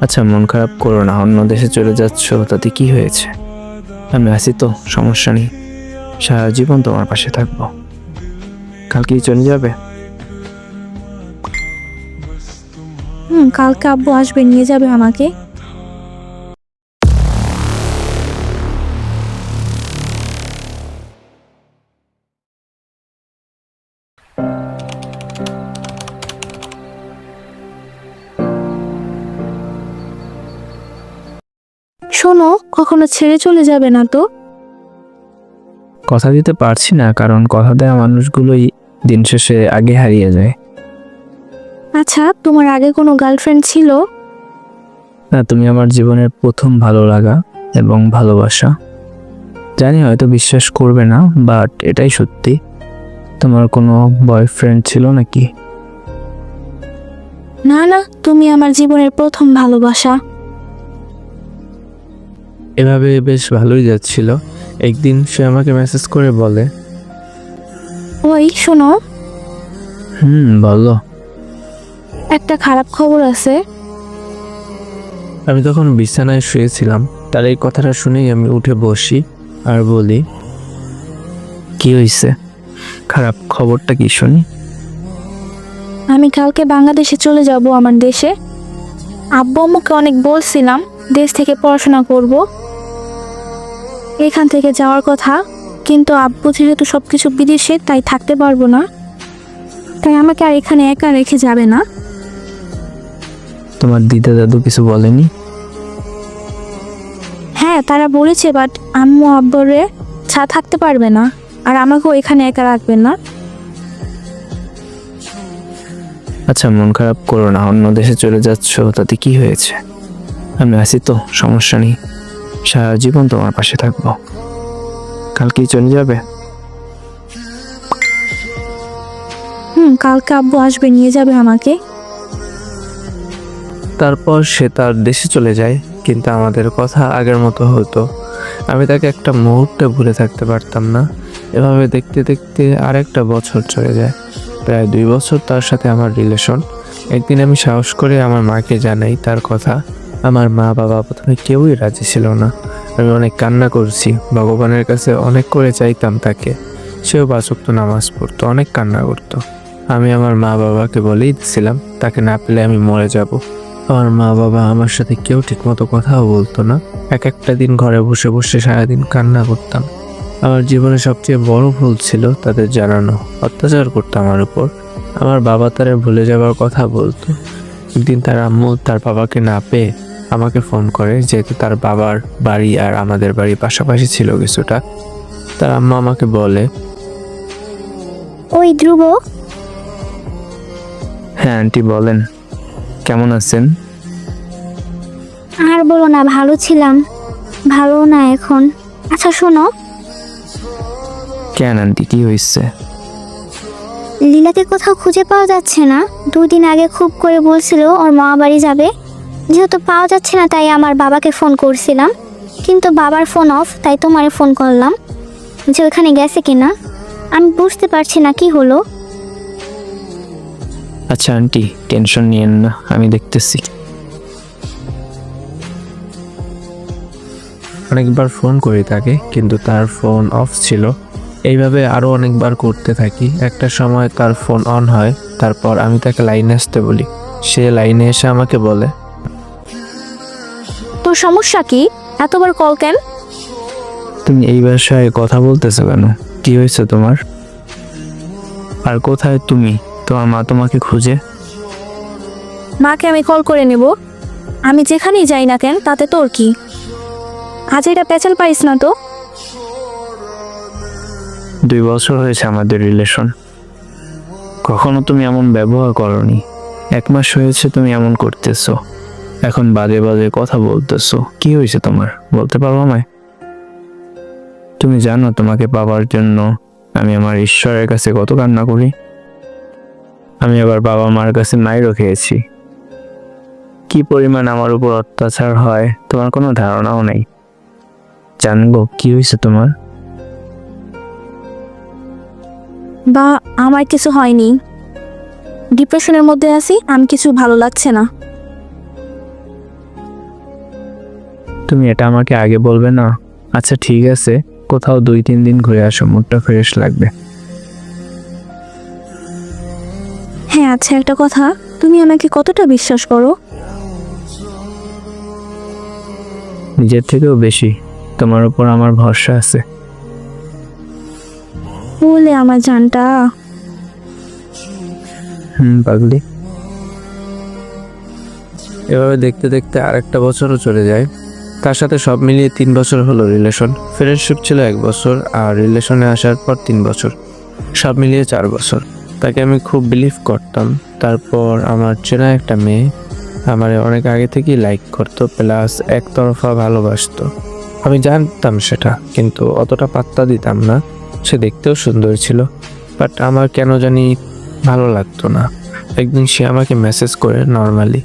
আচ্ছা মন খারাপ করো না, অন্য দেশে চলে যাচ্ছ, তাতে কি হয়েছে? আমি আছি তো, সমস্যা নেই। সারা জীবন তোমার পাশে থাকব। কালকেই চলে যাবে? কালকে আব্বু আসবে, নিয়ে যাবে আমাকে। শোনো কখনো ছেড়ে চলে যাবে না তো। কথা দিতে পারছি না কারণ কথা দেওয়া মানুষগুলোই দিন শেষে আগে হারিয়ে যায়। আচ্ছা তোমার আগে কোনো গার্লফ্রেন্ড ছিল? না তুমি আমার জীবনের প্রথম ভালো লাগা এবং ভালোবাসা। জানি হয়তো বিশ্বাস করবে না বাট এটাই সত্যি। তোমার কোনো বয়ফ্রেন্ড ছিল নাকি? না না তুমি আমার জীবনের প্রথম ভালোবাসা। এভাবে বেশ ভালোই যাচ্ছিল। একদিন সে আমাকে মেসেজ করে বলে ওই শোনো। হুম বলো। একটা খারাপ খবর আছে। আমি তখন বিছানায় শুয়েছিলাম। তার এই কথাটা শুনেই আমি উঠে বসি আর বলি কি হয়েছে খারাপ খবরটা কি শুনি? আমি কালকে বাংলাদেশে চলে যাব আমার দেশে। আব্বু আম্মুকে অনেক বলছিলাম দেশ থেকে পড়াশোনা করব। এখান থেকে যাওয়ার কথা কিন্তু আব্বু যেহেতু সব কিছু বিদেশে তাই থাকতে পারব না। তাই আমাকে আর এখানে একা রেখে যাবে না। তোমার দিদা দাদু কিছু বলেনি? হ্যাঁ তারা বলেছে বাট আম্মু আব্বরে ছা থাকতে পারবে না আর আমাকেও এখানে একা রাখবেন না। আচ্ছা মন খারাপ করো না অন্য দেশে চলে যাচ্ছ তাতে কি হয়েছে? আমি আছি তো সমস্যা নেই। সারা জীবন তোমার পাশে থাকব। কালকেই চলে যাবে? হুম কালকে আব্বু আসবে নিয়ে যাবে আমাকে। তারপর সে তার দেশে চলে যায় কিন্তু আমাদের কথা আগের মতো হতো। আমি তাকে একটা মুহূর্তে ভুলে থাকতে পারতাম না। এভাবে দেখতে দেখতে আর একটা বছর চলে যায়। প্রায় দুই বছর তার সাথে আমার রিলেশন একদিন আমি সাহস করে আমার মাকে জানাই তার কথা। আমার মা, বাবা প্রথমে কেউই রাজি ছিল না। আমি অনেক কান্না করছি। ভগবানের কাছে অনেক করে চাইতাম তাকে। সেও বাসক্ত নামাজ পড়তো, অনেক কান্না করতো। আমি আমার মা, বাবাকে বলেই দিছিলাম, তাকে না পেলে আমি মরে যাব। আমার মা, বাবা আমার সাথে কেউ ঠিকমতো কথাও বলতো না। এক একটা দিন ঘরে বসে বসে সারাদিন কান্না করতাম। আমার জীবনে সবচেয়ে বড় ভুল ছিল তাদের জানানো, অত্যাচার করতো আমার উপর। আমার বাবা তারা ভুলে যাওয়ার কথা বলতো। একদিন তার আম্মু তার বাবাকে না পেয়ে আমাকে ফোন করে যেহেতু তার বাবার বাড়ি আর আমাদের বাড়ি পাশাপাশি ছিল কিছুটা তার আম্মা আমাকে বলে ওই ধ্রুব? হ্যাঁ আন্টি বলেন কেমন আছেন? আর বলো না ভালো ছিলাম ভালো না এখন। আচ্ছা শোনো। কেন আন্টি কি হয়েছে? লীলাকে কোথাও খুঁজে পাওয়া যাচ্ছে না। দুদিন আগে খুব করে বলছিল ওর মামা বাড়ি যাবে। যেহেতু পাওয়া যাচ্ছে না তাই আমার বাবাকে ফোন করছিলাম। কিন্তু বাবার ফোন অফ তাই তোমারে ফোন করলাম যে ওখানে গেছে কিনা। আমি বুঝতে পারছি না কি হলো? আচ্ছা আন্টি টেনশন নিয়েন না আমি দেখতেছি। অনেকবার ফোন করি তাকে কিন্তু তার ফোন অফ ছিল। এইভাবে আরও অনেকবার করতে থাকি। একটা সময় তার ফোন অন হয় তারপর আমি তাকে লাইনে আসতে বলি। সে লাইনে এসে আমাকে বলে তোর সমস্যা কি? এতবার কল কেন? তুমি এই ভাষায় কথা বলতেছো কেন? কি হয়েছে তোমার? আর কোথায় তুমি? তোমার মা তোমাকে খুঁজে? মাকে আমি কল করে নেব। আমি যেখানেই যাই না কেন তাতে তোর কি? আজ এটা পেঁচাল পাইস না তো? দুই বছর হয়েছে আমাদের রিলেশন কখনো তুমি এমন ব্যবহার করনি। এক মাস হয়েছে তুমি এমন করতেছো। এখন বাজে বাজে কথা বলতেছো। কি হয়েছে তোমার? বলতে পারো আমায়? তুমি জানো তোমাকে পাওয়ার জন্য আমি আমার ঈশ্বরের কাছে কত কান্না করি। আমি আবার বাবা মার কাছে মাইরও খেয়েছি। কি পরিমাণ আমার উপর অত্যাচার হয়, তোমার কোনো ধারণাও নেই। জানব, কি হয়েছে তোমার? বা, আমার কিছু হয়নি। ডিপ্রেশনের মধ্যে আছি, আমি কিছু ভালো লাগছে না। তুমি এটা আমাকে আগে বলবে না? আচ্ছা ঠিক আছে। কোথাও দুই তিন দিন ঘুরে আসো মুডটা ফ্রেশ লাগবে। হ্যাঁ আচ্ছা একটা কথা। তুমি আমাকে কতটা বিশ্বাস করো? নিজের থেকেও বেশি। তোমার উপর আমার ভরসা আছে। বলে আমার জানটা। হুম পাগলি। এভাবে দেখতে দেখতে আরেকটা বছরও চলে যায়। তার সাথে সব মিলিয়ে তিন বছর হলো রিলেশন ফ্রেন্ডশিপ ছিল এক বছর আর রিলেশনে আসার পর তিন বছর। সব মিলিয়ে চার বছর। তাকে আমি খুব বিলিভ করতাম। তারপর আমার চেনা একটা মেয়ে আমার অনেক আগে থেকেই লাইক করতো প্লাস একতরফা ভালোবাসতো। আমি জানতাম সেটা, কিন্তু অতটা পাত্তা দিতাম না। সে দেখতেও সুন্দর ছিল বাট আমার কেন জানি ভালো লাগতো না। একদিন সে আমাকে মেসেজ করে, নর্মালি।